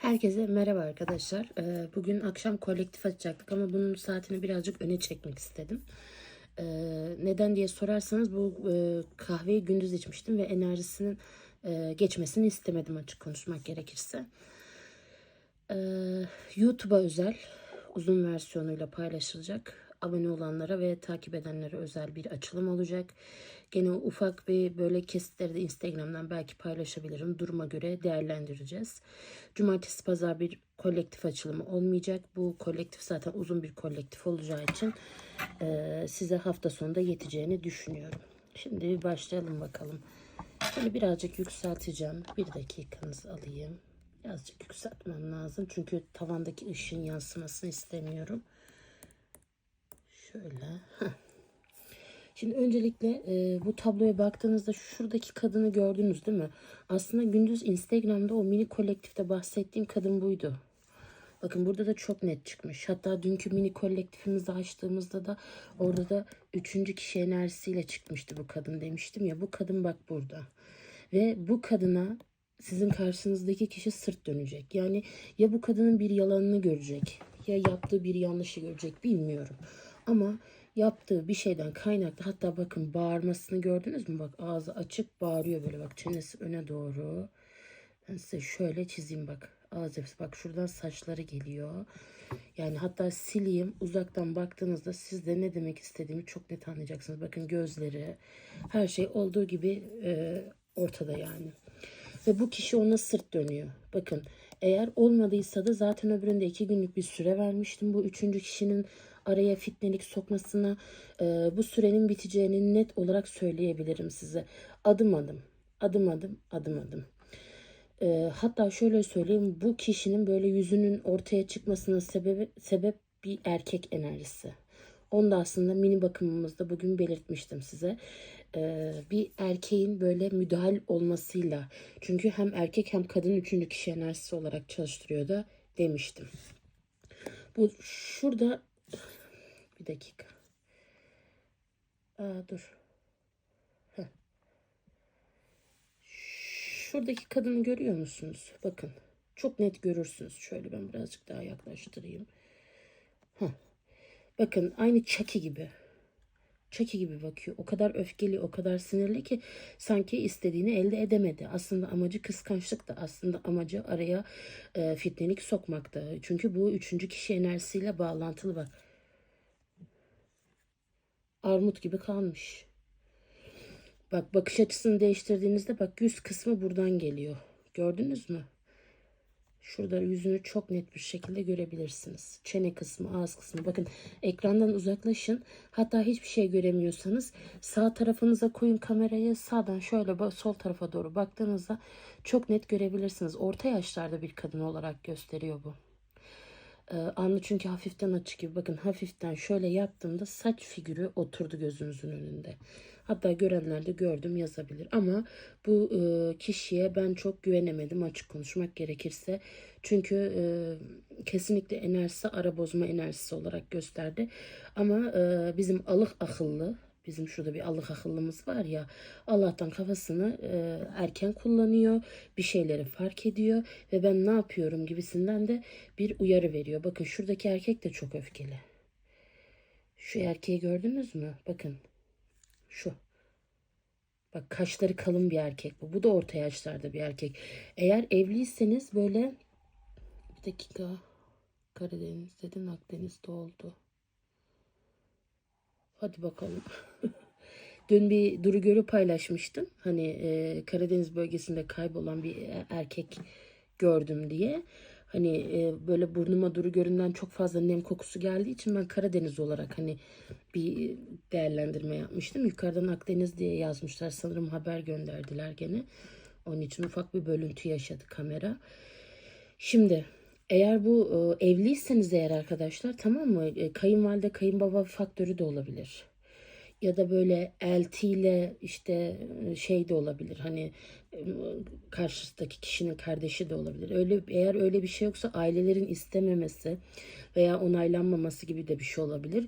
Herkese merhaba arkadaşlar. Ee, Bugün akşam kolektif açacaktık ama bunun saatini birazcık öne çekmek istedim. Ee, Neden diye sorarsanız bu e, kahveyi gündüz içmiştim ve enerjisinin e, geçmesini istemedim açık konuşmak gerekirse. Ee, YouTube'a özel uzun versiyonuyla paylaşılacak. Abone olanlara ve takip edenlere özel bir açılım olacak. Gene ufak bir böyle kesitleri de Instagram'dan belki paylaşabilirim. Duruma göre değerlendireceğiz. Cumartesi pazar bir kolektif açılımı olmayacak. Bu kolektif zaten uzun bir kolektif olacağı için e, size hafta sonunda yeteceğini düşünüyorum. Şimdi başlayalım bakalım. Şöyle birazcık yükselteceğim. Bir dakikanızı alayım. Birazcık yükseltmem lazım. Çünkü tavandaki ışığın yansımasını istemiyorum. Şöyle. Şimdi öncelikle e, bu tabloya baktığınızda şuradaki kadını gördünüz değil mi? Aslında gündüz Instagram'da o mini kolektifte bahsettiğim kadın buydu. Bakın burada da çok net çıkmış. Hatta dünkü mini kolektifimizi açtığımızda da orada da üçüncü kişi enerjisiyle çıkmıştı bu kadın demiştim ya. Bu kadın bak burada. Ve bu kadına sizin karşınızdaki kişi sırt dönecek. Yani ya bu kadının bir yalanını görecek ya yaptığı bir yanlışı görecek bilmiyorum. Ama yaptığı bir şeyden kaynaklı hatta bakın bağırmasını gördünüz mü? Bak ağzı açık bağırıyor böyle bak çenesi öne doğru. Ben size şöyle çizeyim bak. Ağız bak şuradan saçları geliyor. Yani hatta sileyim uzaktan baktığınızda siz de ne demek istediğimi çok net anlayacaksınız. Bakın gözleri her şey olduğu gibi e, ortada yani. Ve bu kişi ona sırt dönüyor. Bakın eğer olmadıysa da zaten öbüründe iki günlük bir süre vermiştim. Bu üçüncü kişinin araya fitnelik sokmasına e, bu sürenin biteceğini net olarak söyleyebilirim size. Adım adım, adım adım, adım adım. E, hatta şöyle söyleyeyim bu kişinin böyle yüzünün ortaya çıkmasının sebebi sebep bir erkek enerjisi. Onu da aslında mini bakımımızda bugün belirtmiştim size. Ee, bir erkeğin böyle müdahil olmasıyla çünkü hem erkek hem kadın üçüncü kişi enerjisi olarak çalıştırıyor da demiştim. Bu şurada dakika. Aa, dur. Heh. Şuradaki kadını görüyor musunuz? Bakın. Çok net görürsünüz. Şöyle ben birazcık daha yaklaştırayım. Heh. Bakın aynı Chucky gibi. Chucky gibi bakıyor. O kadar öfkeli, o kadar sinirli ki sanki istediğini elde edemedi. Aslında amacı kıskançlık da aslında amacı araya e, fitnelik sokmakta. Çünkü bu üçüncü kişi enerjisiyle bağlantılı bak. Armut gibi kalmış. Bak bakış açısını değiştirdiğinizde bak yüz kısmı buradan geliyor. Gördünüz mü? Şurada yüzünü çok net bir şekilde görebilirsiniz. Çene kısmı, ağız kısmı. Bakın ekrandan uzaklaşın. Hatta hiçbir şey göremiyorsanız sağ tarafınıza koyun kamerayı. Sağdan şöyle sol tarafa doğru baktığınızda çok net görebilirsiniz. Orta yaşlarda bir kadın olarak gösteriyor bu. Ee, alnı çünkü hafiften açık gibi. Bakın hafiften şöyle yaptığımda saç figürü oturdu gözünüzün önünde. Hatta görenler de gördüm yazabilir. Ama bu e, kişiye ben çok güvenemedim açık konuşmak gerekirse. Çünkü e, kesinlikle enerjisi ara bozma enerjisi olarak gösterdi. Ama e, bizim alık akıllı Bizim şurada bir Allah akıllımız var ya Allah'tan kafasını e, erken kullanıyor. Bir şeyleri fark ediyor ve ben ne yapıyorum gibisinden de bir uyarı veriyor. Bakın şuradaki erkek de çok öfkeli. Şu erkeği gördünüz mü? Bakın. Şu. Bak kaşları kalın bir erkek bu. Bu da orta yaşlarda bir erkek. Eğer evliyseniz böyle bir dakika Karadeniz dedin Akdeniz'de oldu. Hadi bakalım. Dün bir Duru Gölü paylaşmıştım. Hani e, Karadeniz bölgesinde kaybolan bir erkek gördüm diye. Hani e, böyle burnuma Duru Gölü'nden çok fazla nem kokusu geldiği için ben Karadeniz olarak hani bir değerlendirme yapmıştım. Yukarıdan Akdeniz diye yazmışlar. Sanırım haber gönderdiler gene. Onun için ufak bir bölüntü yaşadı kamera. Şimdi eğer bu e, evliyseniz eğer arkadaşlar tamam mı? E, kayınvalide kayınbaba faktörü de olabilir. Ya da böyle eltiyle işte e, şey de olabilir. Hani e, karşısındaki kişinin kardeşi de olabilir. Öyle eğer öyle bir şey yoksa ailelerin istememesi veya onaylanmaması gibi de bir şey olabilir.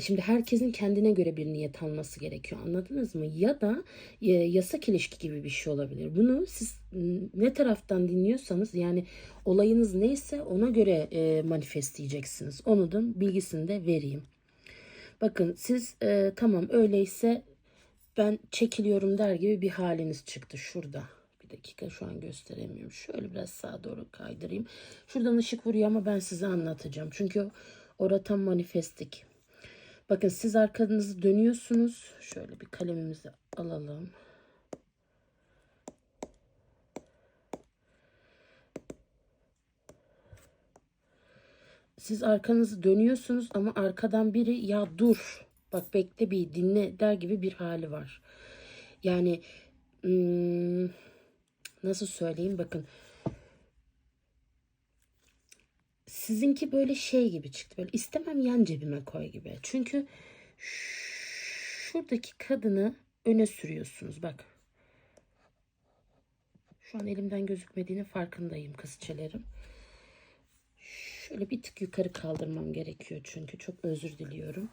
Şimdi herkesin kendine göre bir niyet alması gerekiyor. Anladınız mı? Ya da e, yasak ilişki gibi bir şey olabilir. Bunu siz ne taraftan dinliyorsanız yani olayınız neyse ona göre e, manifestleyeceksiniz. Onu da bilgisini de vereyim. Bakın siz e, tamam öyleyse ben çekiliyorum der gibi bir haliniz çıktı şurada. Bir dakika şu an gösteremiyorum. Şöyle biraz sağa doğru kaydırayım. Şuradan ışık vuruyor ama ben size anlatacağım. Çünkü orada tam manifestik. Bakın siz arkanızı dönüyorsunuz. Şöyle bir kalemimizi alalım. Siz arkanızı dönüyorsunuz ama arkadan biri ya dur bak bekle bir dinle der gibi bir hali var. Yani hmm, nasıl söyleyeyim bakın sizinki böyle şey gibi çıktı. Böyle istemem yan cebime koy gibi. Çünkü şuradaki kadını öne sürüyorsunuz. Bak. Şu an elimden gözükmediğine farkındayım kızçelerim. Şöyle bir tık yukarı kaldırmam gerekiyor çünkü çok özür diliyorum.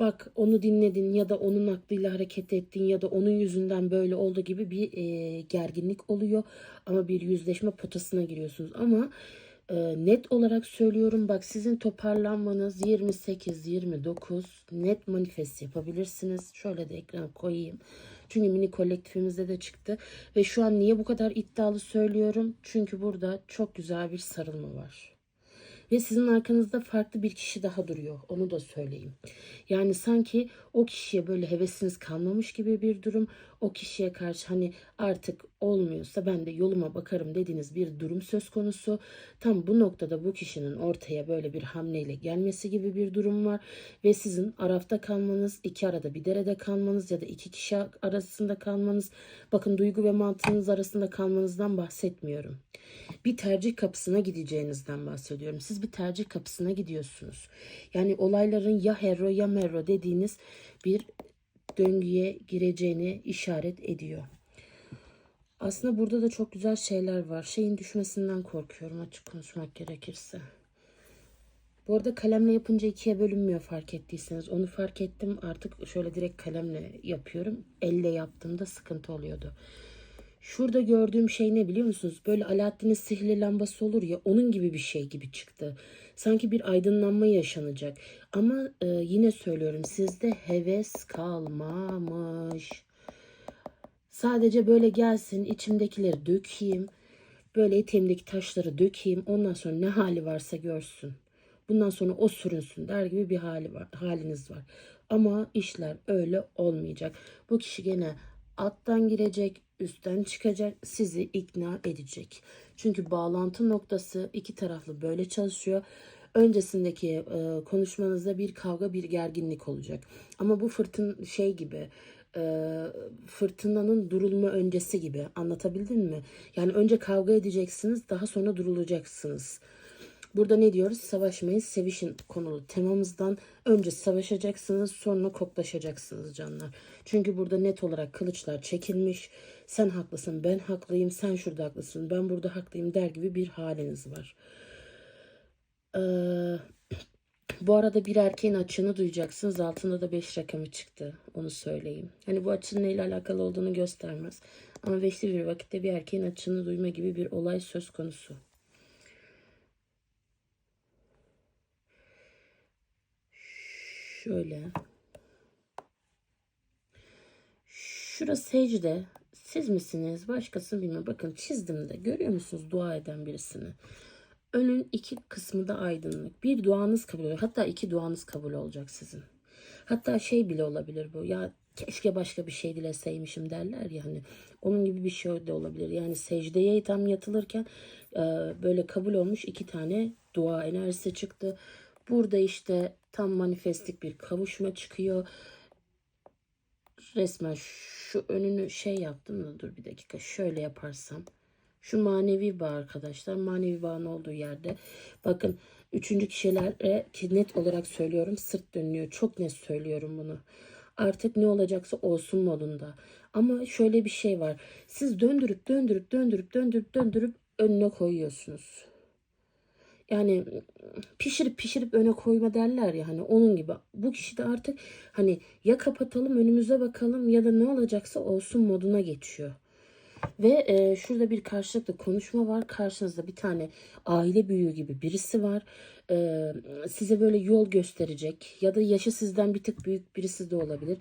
Bak onu dinledin ya da onun aklıyla hareket ettin ya da onun yüzünden böyle oldu gibi bir e, gerginlik oluyor. Ama bir yüzleşme potasına giriyorsunuz. Ama e, net olarak söylüyorum bak sizin toparlanmanız 28-29 net manifest yapabilirsiniz. Şöyle de ekran koyayım. Çünkü mini kolektifimizde de çıktı. Ve şu an niye bu kadar iddialı söylüyorum? Çünkü burada çok güzel bir sarılma var. Ve sizin arkanızda farklı bir kişi daha duruyor. Onu da söyleyeyim. Yani sanki o kişiye böyle hevesiniz kalmamış gibi bir durum. O kişiye karşı hani artık olmuyorsa ben de yoluma bakarım dediğiniz bir durum söz konusu. Tam bu noktada bu kişinin ortaya böyle bir hamleyle gelmesi gibi bir durum var. Ve sizin arafta kalmanız, iki arada bir derede kalmanız ya da iki kişi arasında kalmanız. Bakın duygu ve mantığınız arasında kalmanızdan bahsetmiyorum. Bir tercih kapısına gideceğinizden bahsediyorum. Siz bir tercih kapısına gidiyorsunuz. Yani olayların ya hero ya merro dediğiniz bir döngüye gireceğini işaret ediyor. Aslında burada da çok güzel şeyler var. Şeyin düşmesinden korkuyorum açık konuşmak gerekirse. Bu arada kalemle yapınca ikiye bölünmüyor fark ettiyseniz. Onu fark ettim artık şöyle direkt kalemle yapıyorum. Elle yaptığımda sıkıntı oluyordu. Şurada gördüğüm şey ne biliyor musunuz? Böyle Alaaddin'in sihirli lambası olur ya onun gibi bir şey gibi çıktı. Sanki bir aydınlanma yaşanacak. Ama e, yine söylüyorum sizde heves kalmamış. Sadece böyle gelsin içimdekileri dökeyim. Böyle eteğimdeki taşları dökeyim. Ondan sonra ne hali varsa görsün. Bundan sonra o sürünsün der gibi bir hali var, haliniz var. Ama işler öyle olmayacak. Bu kişi gene alttan girecek, üstten çıkacak, sizi ikna edecek. Çünkü bağlantı noktası iki taraflı böyle çalışıyor. Öncesindeki e, konuşmanızda bir kavga, bir gerginlik olacak. Ama bu fırtın şey gibi e, fırtınanın durulma öncesi gibi anlatabildim mi? Yani önce kavga edeceksiniz, daha sonra durulacaksınız. Burada ne diyoruz? Savaşmayın, sevişin konulu temamızdan önce savaşacaksınız, sonra koklaşacaksınız canlar. Çünkü burada net olarak kılıçlar çekilmiş. Sen haklısın, ben haklıyım, sen şurada haklısın, ben burada haklıyım der gibi bir haliniz var. Bu arada bir erkeğin açığını duyacaksınız. Altında da 5 rakamı çıktı. Onu söyleyeyim. Hani bu açının neyle alakalı olduğunu göstermez. Ama beşli bir vakitte bir erkeğin açığını duyma gibi bir olay söz konusu. Şöyle. Şurası secde. Siz misiniz? Başkası bilmiyorum. Bakın çizdim de. Görüyor musunuz dua eden birisini? Önün iki kısmı da aydınlık. Bir duanız kabul oluyor. Hatta iki duanız kabul olacak sizin. Hatta şey bile olabilir bu. Ya keşke başka bir şey dileseymişim derler ya hani. Onun gibi bir şey de olabilir. Yani secdeye tam yatılırken e, böyle kabul olmuş iki tane dua enerjisi çıktı. Burada işte tam manifestlik bir kavuşma çıkıyor. Resmen şu önünü şey yaptım da dur bir dakika şöyle yaparsam. Şu manevi bağ arkadaşlar. Manevi bağın olduğu yerde. Bakın üçüncü kişilere ki net olarak söylüyorum sırt dönüyor. Çok net söylüyorum bunu. Artık ne olacaksa olsun modunda. Ama şöyle bir şey var. Siz döndürüp döndürüp döndürüp döndürüp döndürüp önüne koyuyorsunuz. Yani pişirip pişirip öne koyma derler ya hani onun gibi. Bu kişi de artık hani ya kapatalım önümüze bakalım ya da ne olacaksa olsun moduna geçiyor. Ve e, şurada bir karşılıklı konuşma var. Karşınızda bir tane aile büyüğü gibi birisi var. E, size böyle yol gösterecek ya da yaşı sizden bir tık büyük birisi de olabilir.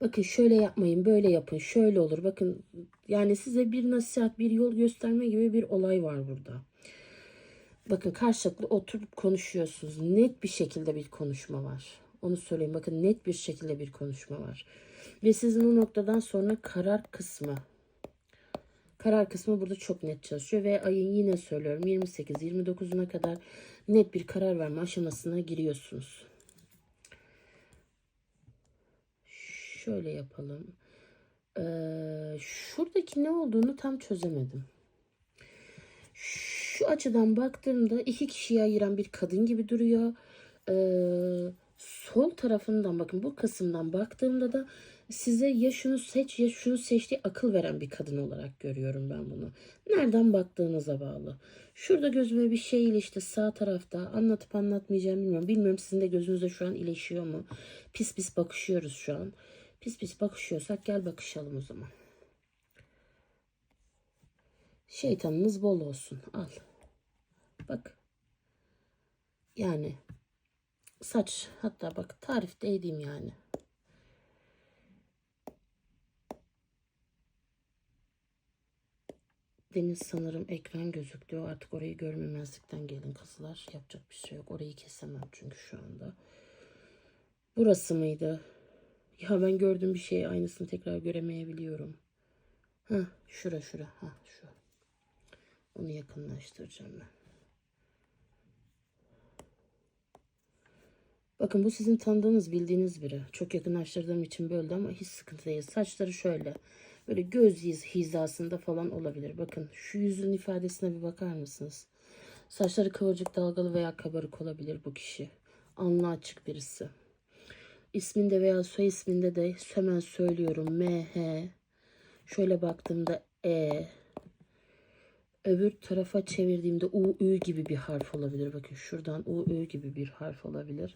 Bakın şöyle yapmayın, böyle yapın, şöyle olur. Bakın yani size bir nasihat, bir yol gösterme gibi bir olay var burada. Bakın karşılıklı oturup konuşuyorsunuz. Net bir şekilde bir konuşma var. Onu söyleyeyim. Bakın net bir şekilde bir konuşma var. Ve sizin o noktadan sonra karar kısmı Karar kısmı burada çok net çalışıyor ve ayın yine söylüyorum 28-29'una kadar net bir karar verme aşamasına giriyorsunuz. Şöyle yapalım. Ee, şuradaki ne olduğunu tam çözemedim. Şu açıdan baktığımda iki kişiyi ayıran bir kadın gibi duruyor. Ee, sol tarafından bakın bu kısımdan baktığımda da size ya şunu seç ya şunu seç diye akıl veren bir kadın olarak görüyorum ben bunu. Nereden baktığınıza bağlı. Şurada gözüme bir şey ilişti sağ tarafta. Anlatıp anlatmayacağım bilmiyorum. Bilmiyorum sizin de gözünüze şu an ilişiyor mu? Pis pis bakışıyoruz şu an. Pis pis bakışıyorsak gel bakışalım o zaman. Şeytanınız bol olsun. Al. Bak. Yani saç hatta bak tarifte edeyim yani. Deniz sanırım ekran gözüktü. Artık orayı görmemezlikten gelin kızlar. Yapacak bir şey yok. Orayı kesemem çünkü şu anda. Burası mıydı? Ya ben gördüğüm bir şey aynısını tekrar göremeyebiliyorum. Ha, şura şura. Ha, şu. Onu yakınlaştıracağım ben. Bakın bu sizin tanıdığınız, bildiğiniz biri. Çok yakınlaştırdığım için böldü ama hiç sıkıntı değil. Saçları şöyle. Böyle göz hiz- hizasında falan olabilir. Bakın şu yüzün ifadesine bir bakar mısınız? Saçları kıvırcık dalgalı veya kabarık olabilir bu kişi. Alnı açık birisi. İsminde veya soy isminde de hemen söylüyorum. M, H. Şöyle baktığımda E. Öbür tarafa çevirdiğimde U, Ü gibi bir harf olabilir. Bakın şuradan U, Ü gibi bir harf olabilir.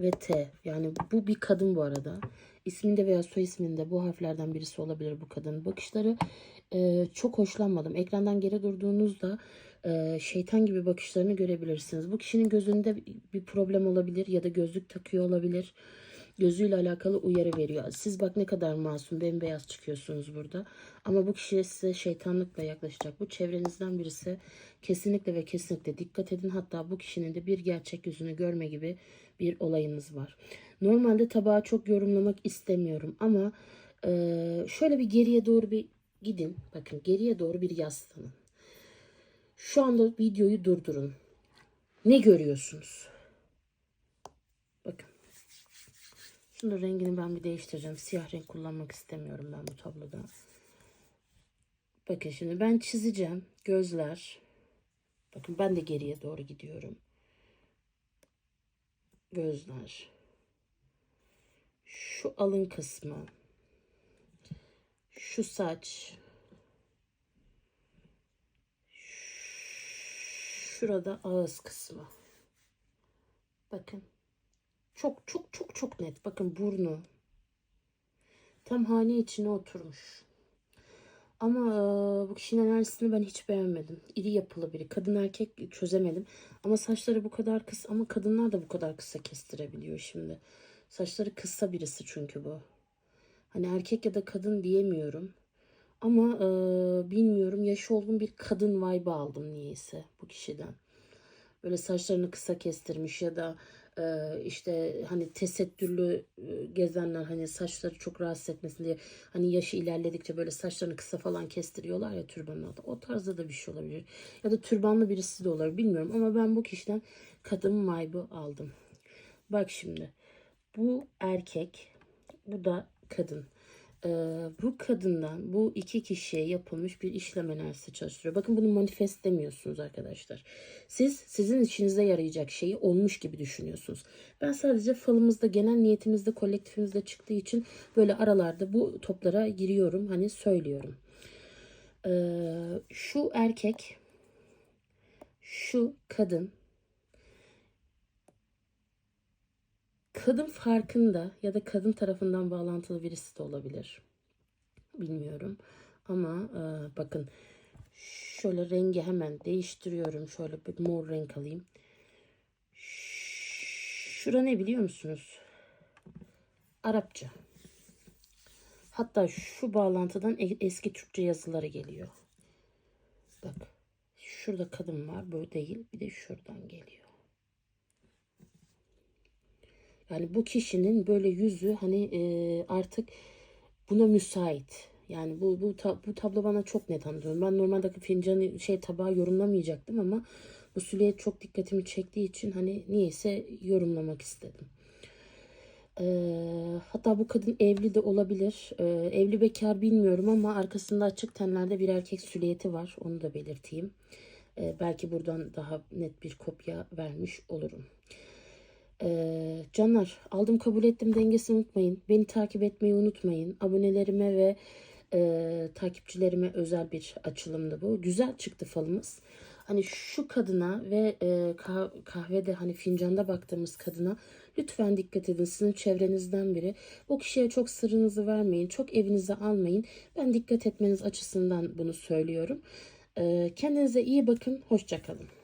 Ve T. Yani bu bir kadın bu arada. İsminde veya soy isminde bu harflerden birisi olabilir bu kadının. Bakışları e, çok hoşlanmadım. Ekrandan geri durduğunuzda e, şeytan gibi bakışlarını görebilirsiniz. Bu kişinin gözünde bir problem olabilir ya da gözlük takıyor olabilir gözüyle alakalı uyarı veriyor. Siz bak ne kadar masum, bembeyaz çıkıyorsunuz burada. Ama bu kişi size şeytanlıkla yaklaşacak. Bu çevrenizden birisi kesinlikle ve kesinlikle dikkat edin. Hatta bu kişinin de bir gerçek yüzünü görme gibi bir olayınız var. Normalde tabağı çok yorumlamak istemiyorum ama e, şöyle bir geriye doğru bir gidin. Bakın geriye doğru bir yaslanın. Şu anda videoyu durdurun. Ne görüyorsunuz? Bakın. Şunun rengini ben bir değiştireceğim. Siyah renk kullanmak istemiyorum ben bu tabloda. Bakın şimdi ben çizeceğim. Gözler. Bakın ben de geriye doğru gidiyorum. Gözler. Şu alın kısmı. Şu saç. Şurada ağız kısmı. Bakın. Çok çok çok çok net. Bakın burnu. Tam hane içine oturmuş. Ama bu kişinin enerjisini ben hiç beğenmedim. İri yapılı biri. Kadın erkek çözemedim. Ama saçları bu kadar kısa. Ama kadınlar da bu kadar kısa kestirebiliyor şimdi. Saçları kısa birisi çünkü bu. Hani erkek ya da kadın diyemiyorum. Ama e, bilmiyorum yaşı olgun bir kadın vibe aldım niyeyse bu kişiden. Böyle saçlarını kısa kestirmiş ya da e, işte hani tesettürlü e, gezenler hani saçları çok rahatsız etmesin diye hani yaşı ilerledikçe böyle saçlarını kısa falan kestiriyorlar ya türbanın altında. O tarzda da bir şey olabilir. Ya da türbanlı birisi de olabilir bilmiyorum ama ben bu kişiden kadın vibe'ı aldım. Bak şimdi bu erkek bu da kadın. Ee, bu kadından bu iki kişiye yapılmış bir işlem enerjisi çalıştırıyor. Bakın bunu manifest demiyorsunuz arkadaşlar. Siz sizin işinize yarayacak şeyi olmuş gibi düşünüyorsunuz. Ben sadece falımızda genel niyetimizde kolektifimizde çıktığı için böyle aralarda bu toplara giriyorum. Hani söylüyorum. Ee, şu erkek şu kadın kadın farkında ya da kadın tarafından bağlantılı birisi de olabilir. Bilmiyorum. Ama e, bakın şöyle rengi hemen değiştiriyorum. Şöyle bir mor renk alayım. Şura ne biliyor musunuz? Arapça. Hatta şu bağlantıdan e- eski Türkçe yazıları geliyor. Bak. Şurada kadın var. Böyle değil. Bir de şuradan geliyor. Yani bu kişinin böyle yüzü hani e, artık buna müsait. Yani bu bu bu tablo bana çok net anlatıyor. Ben normalde fincanı şey tabağı yorumlamayacaktım ama bu silüet çok dikkatimi çektiği için hani niyeyse yorumlamak istedim. Ee, hatta bu kadın evli de olabilir. Ee, evli bekar bilmiyorum ama arkasında açık tenlerde bir erkek silüeti var. Onu da belirteyim. Ee, belki buradan daha net bir kopya vermiş olurum. Ee, canlar aldım kabul ettim dengesini unutmayın. Beni takip etmeyi unutmayın. Abonelerime ve e, takipçilerime özel bir açılımdı bu. Güzel çıktı falımız. Hani şu kadına ve e, kah- kahvede hani fincanda baktığımız kadına lütfen dikkat edin. Sizin çevrenizden biri. O kişiye çok sırrınızı vermeyin. Çok evinize almayın. Ben dikkat etmeniz açısından bunu söylüyorum. Ee, kendinize iyi bakın. Hoşçakalın.